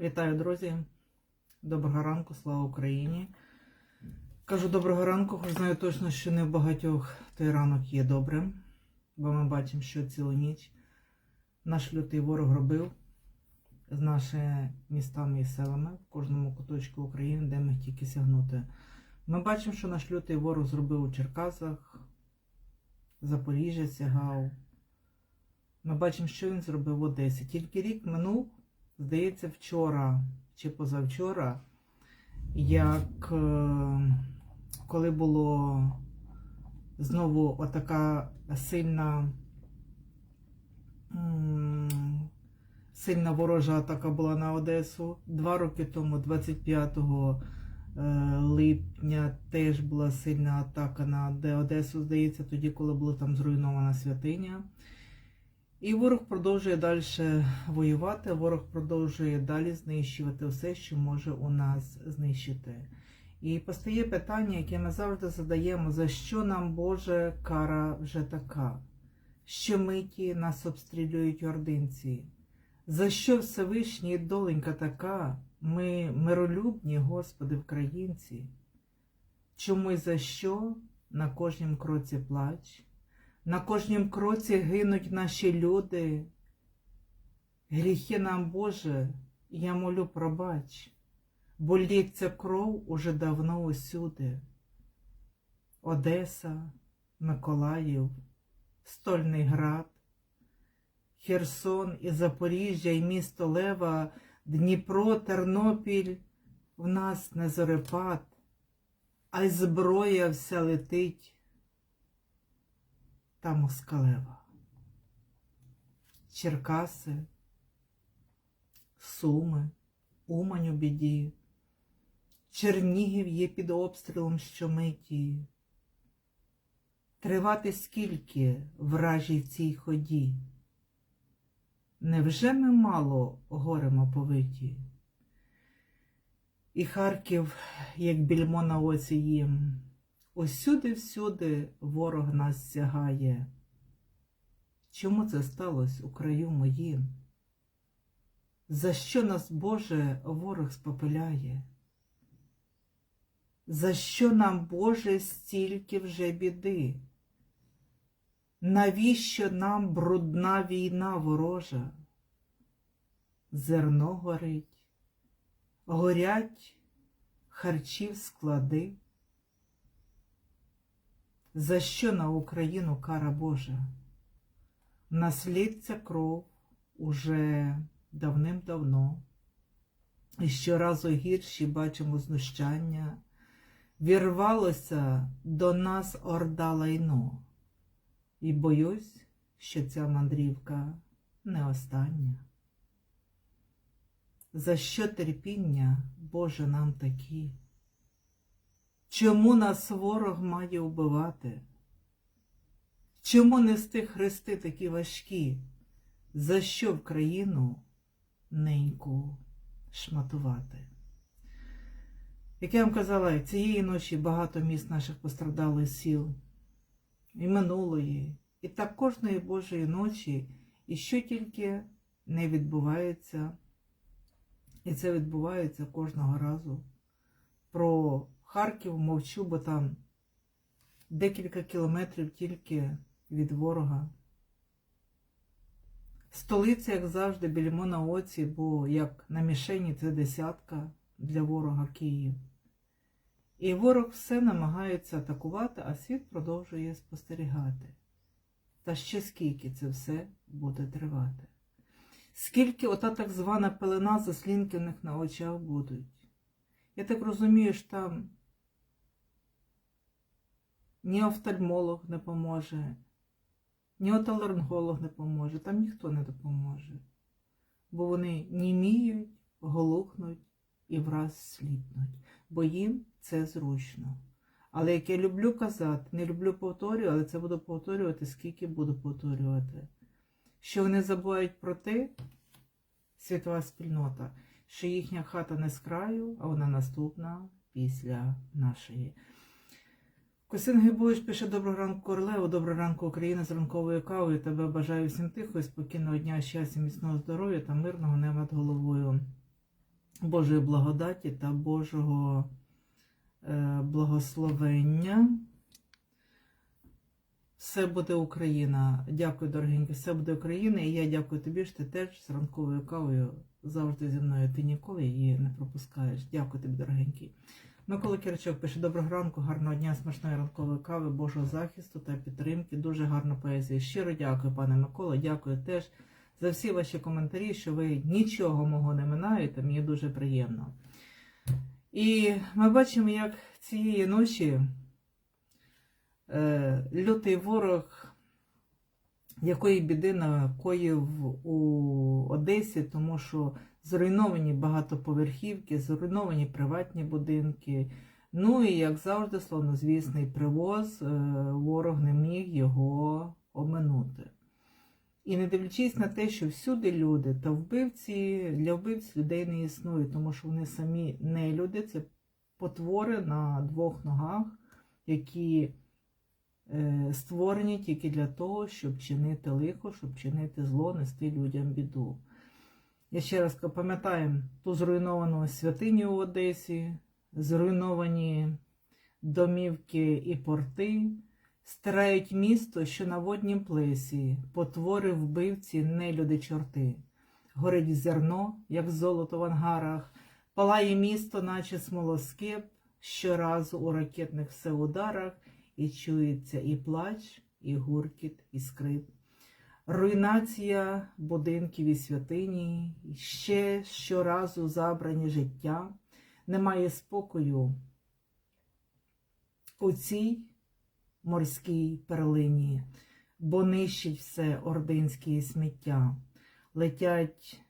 Вітаю, друзі! Доброго ранку, слава Україні! Кажу доброго ранку, хоч знаю точно, що не в багатьох той ранок є добрим, бо ми бачимо, що цілу ніч наш лютий ворог робив з нашими містами і селами в кожному куточку України, де ми тільки сягнути. Ми бачимо, що наш лютий ворог зробив у Черкасах, Запоріжжя сягав. Ми бачимо, що він зробив в Одесі. Тільки рік минув, здається, вчора чи позавчора, як е, коли було знову отака сильна, сильна ворожа атака була на Одесу. Два роки тому, 25 е, липня, теж була сильна атака на Одесу, здається, тоді, коли була там зруйнована святиня. І ворог продовжує далі воювати, ворог продовжує далі знищувати все, що може у нас знищити. І постає питання, яке ми завжди задаємо, за що нам Боже кара вже така? Щомиті нас обстрілюють ординці. За що Всевишній доленька така? Ми миролюбні, Господи, українці? Чому й за що на кожнім кроці плач? На кожнім кроці гинуть наші люди. Гріхи нам, Боже, я молю пробач, бо лється кров уже давно усюди. Одеса, Миколаїв, Стольний Град, Херсон і Запоріжжя, і місто Лева, Дніпро, Тернопіль в нас не зорепад, а й зброя вся летить та Москалева. Черкаси, Суми, Умань у біді, Чернігів є під обстрілом щомиті. Тривати скільки вражій в цій ході? Невже ми мало горемо повиті? І Харків, як більмо на оці їм, Усюди, всюди ворог нас сягає. Чому це сталося у краю моїм? За що нас, Боже, ворог спопиляє? За що нам, Боже, стільки вже біди? Навіщо нам брудна війна ворожа? Зерно горить, горять харчів склади. За що на Україну кара Божа? Наслідця кров уже давним-давно. І щоразу гірші бачимо знущання. Вірвалося до нас орда лайно. І боюсь, що ця мандрівка не остання. За що терпіння, Боже, нам такі? Чому нас ворог має вбивати? Чому нести хрести такі важкі? За що в країну неньку шматувати? Як я вам казала, цієї ночі багато міст наших постраждали сіл, і минулої, і так кожної Божої ночі, і що тільки не відбувається, і це відбувається кожного разу. Про Харків мовчу, бо там декілька кілометрів тільки від ворога. Столиця, як завжди, більмо на оці, бо як на мішені це десятка для ворога Київ. І ворог все намагається атакувати, а світ продовжує спостерігати. Та ще скільки це все буде тривати? Скільки ота так звана пелена заслінки в них на очах будуть? Я так розумію, що там ні офтальмолог не поможе, ні отоларинголог не поможе, там ніхто не допоможе. Бо вони німіють, глухнуть і враз сліпнуть, бо їм це зручно. Але як я люблю казати, не люблю повторювати, але це буду повторювати, скільки буду повторювати, що вони забувають про те, світова спільнота, що їхня хата не з краю, а вона наступна після нашої. Костянтин Грибович пише Доброго ранку Королево, доброго ранку Україна з ранковою кавою. Тебе бажаю всім тихого, спокійного дня, щастя, міцного здоров'я та мирного неба над головою. Божої благодаті та Божого е, благословення. Все буде Україна. Дякую, дорогенькі, все буде Україна. І я дякую тобі, що ти теж з ранковою кавою завжди зі мною. Ти ніколи її не пропускаєш. Дякую тобі, дорогенький. Микола Киричок пише: Доброго ранку, гарного дня, смачної ранкової кави, Божого захисту та підтримки. Дуже гарна поезія. Щиро дякую, пане Микола. Дякую теж за всі ваші коментарі, що ви нічого мого не минаєте. Мені дуже приємно. І ми бачимо, як цієї ночі е, лютий ворог якої біди накоїв у Одесі, тому що зруйновані багатоповерхівки, зруйновані приватні будинки. Ну і, як завжди, славнозвісний привоз, е, ворог не міг його оминути. І не дивлячись на те, що всюди люди та вбивці, для вбивць людей не існує, тому що вони самі не люди, це потвори на двох ногах, які створені тільки для того, щоб чинити лихо, щоб чинити зло, нести людям біду. Я ще раз пам'ятаємо ту зруйновану святиню в Одесі, зруйновані домівки і порти, стирають місто, що на воднім плесі, потвори вбивці, нелюди чорти. Горить зерно, як золото в ангарах, палає місто, наче смолоскип, щоразу у ракетних все ударах, і чується і плач, і гуркіт, і скрип. Руйнація будинків і святині, ще щоразу забрані життя, немає спокою у цій морській перлині, бо нищить все ординське сміття. Летять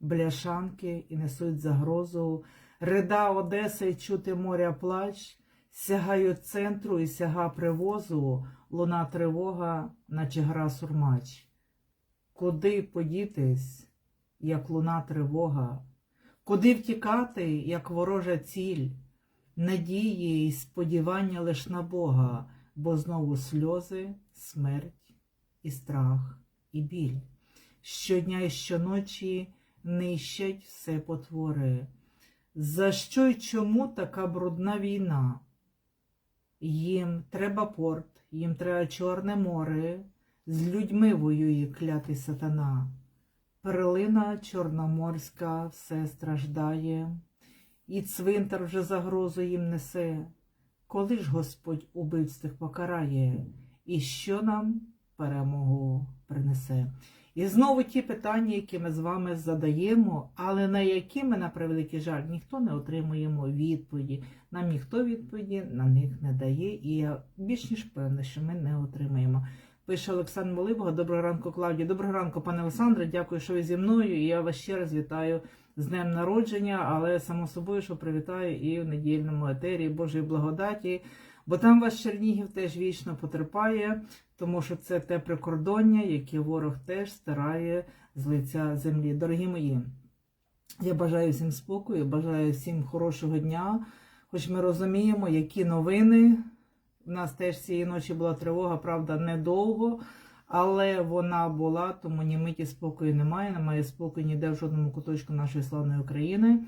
бляшанки і несуть загрозу. Рида Одеси чути моря плач, сягають центру і сяга привозу, луна тривога, наче гра сурмач. Куди подітись, як луна тривога? Куди втікати, як ворожа ціль? Надії і сподівання лиш на Бога, бо знову сльози, смерть і страх, і біль. Щодня і щоночі нищать все потвори. За що й чому така брудна війна? Їм треба порт, їм треба Чорне море, з людьми воює клятий сатана. Перлина чорноморська все страждає, і цвинтар вже загрозу їм несе. Коли ж Господь убивців покарає, і що нам перемогу принесе? І знову ті питання, які ми з вами задаємо, але на які ми, на превеликий жаль, ніхто не отримуємо відповіді. Нам ніхто відповіді на них не дає, і я більш ніж певна, що ми не отримаємо. Пише Олександр Молибога. Доброго ранку, Клавдія. Доброго ранку, пане Олександре. Дякую, що ви зі мною. І я вас ще раз вітаю з днем народження, але само собою, що привітаю і в недільному етері Божої благодаті. Бо там ваш Чернігів теж вічно потерпає, тому що це те прикордоння, яке ворог теж старає з лиця землі. Дорогі мої, я бажаю всім спокою, бажаю всім хорошого дня. Хоч ми розуміємо, які новини. У нас теж цієї ночі була тривога, правда, недовго, але вона була, тому ні миті спокою немає, немає спокою ніде в жодному куточку нашої славної України.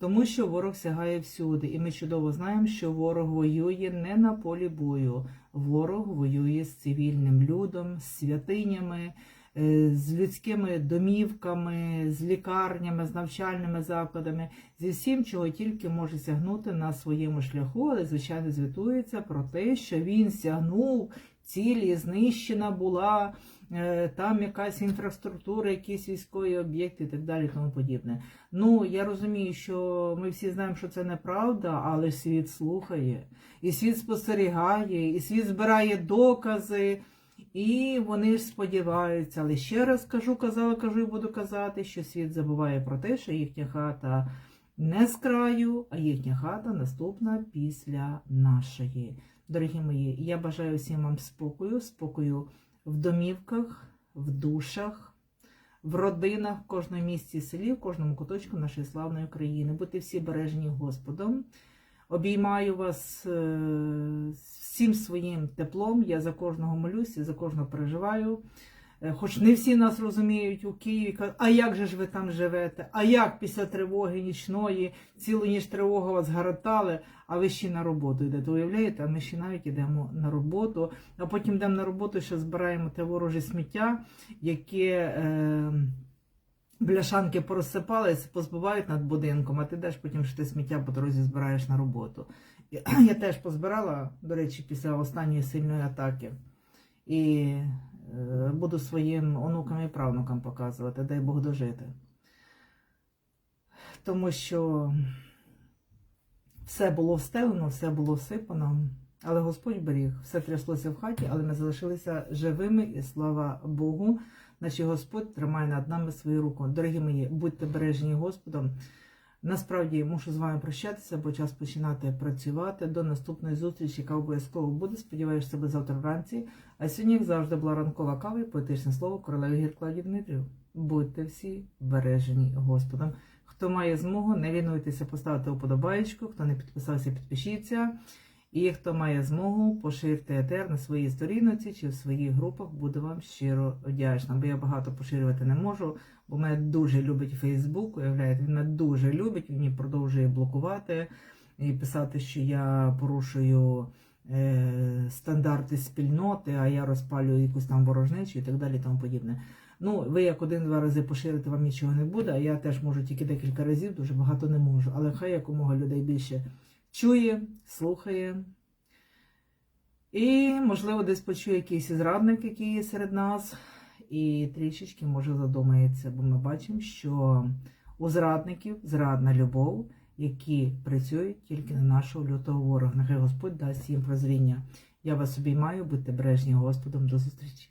Тому що ворог сягає всюди, і ми чудово знаємо, що ворог воює не на полі бою, ворог воює з цивільним людом, з святинями, е, з людськими домівками, з лікарнями, з навчальними закладами, зі всім, чого тільки може сягнути на своєму шляху, але звичайно звітується про те, що він сягнув цілі, знищена була. Е, Там якась інфраструктура, якісь військові об'єкти і так далі, і тому подібне. Ну, я розумію, що ми всі знаємо, що це неправда, але світ слухає, і світ спостерігає, і світ збирає докази, і вони ж сподіваються. Але ще раз кажу, казала, кажу і буду казати, що світ забуває про те, що їхня хата не з краю, а їхня хата наступна після нашої. Дорогі мої, я бажаю всім вам спокою, спокою в домівках, в душах в родинах, в кожному місці селі, в кожному куточку нашої славної країни. Будьте всі бережені Господом. Обіймаю вас е, всім своїм теплом. Я за кожного молюсь і за кожного переживаю. Е, Хоч не всі нас розуміють у Києві, а як же ж ви там живете? А як після тривоги нічної, цілу ніч тривога вас гаротали, а ви ще на роботу йдете? Уявляєте? А ми ще навіть йдемо на роботу, а потім йдемо на роботу, ще збираємо те вороже сміття, яке е, бляшанки порозсипались, позбивають над будинком, а ти йдеш потім ще те сміття по дорозі збираєш на роботу. Я теж позбирала, до речі, після останньої сильної атаки. І буду своїм онукам і правнукам показувати, дай Бог дожити. Тому що все було встелено, все було всипано, але Господь беріг, все тряслося в хаті, але ми залишилися живими, і слава Богу, наче Господь тримає над нами свою руку. Дорогі мої, будьте бережні Господом. Насправді мушу з вами прощатися, бо час починати працювати. До наступної зустрічі, яка обов'язково буде. Сподіваюся, себе завтра вранці. А сьогодні, як завжди, була ранкова кава і поетичне слово королеві Гіркладі Дмитрів. Будьте всі бережені Господом. Хто має змогу, не лінуйтеся поставити уподобаєчку, хто не підписався, підпишіться. І хто має змогу, поширте етер на своїй сторінці чи в своїх групах, буду вам щиро вдячна. Бо я багато поширювати не можу, бо мене дуже любить Фейсбук, уявляєте, він мене дуже любить, він продовжує блокувати і писати, що я порушую е, стандарти спільноти, а я розпалюю якусь там ворожнечу і так далі, і тому подібне. Ну, ви як один-два рази поширите, вам нічого не буде, а я теж можу тільки декілька разів, дуже багато не можу. Але хай якомога людей більше чує, слухає. І, можливо, десь почує якийсь зрадник, який є серед нас, і трішечки може задумається, бо ми бачимо, що у зрадників зрадна любов, які працюють тільки на нашого лютого ворога. Нехай Господь дасть їм прозріння. Я вас обіймаю, будьте бережні Господом. До зустрічі.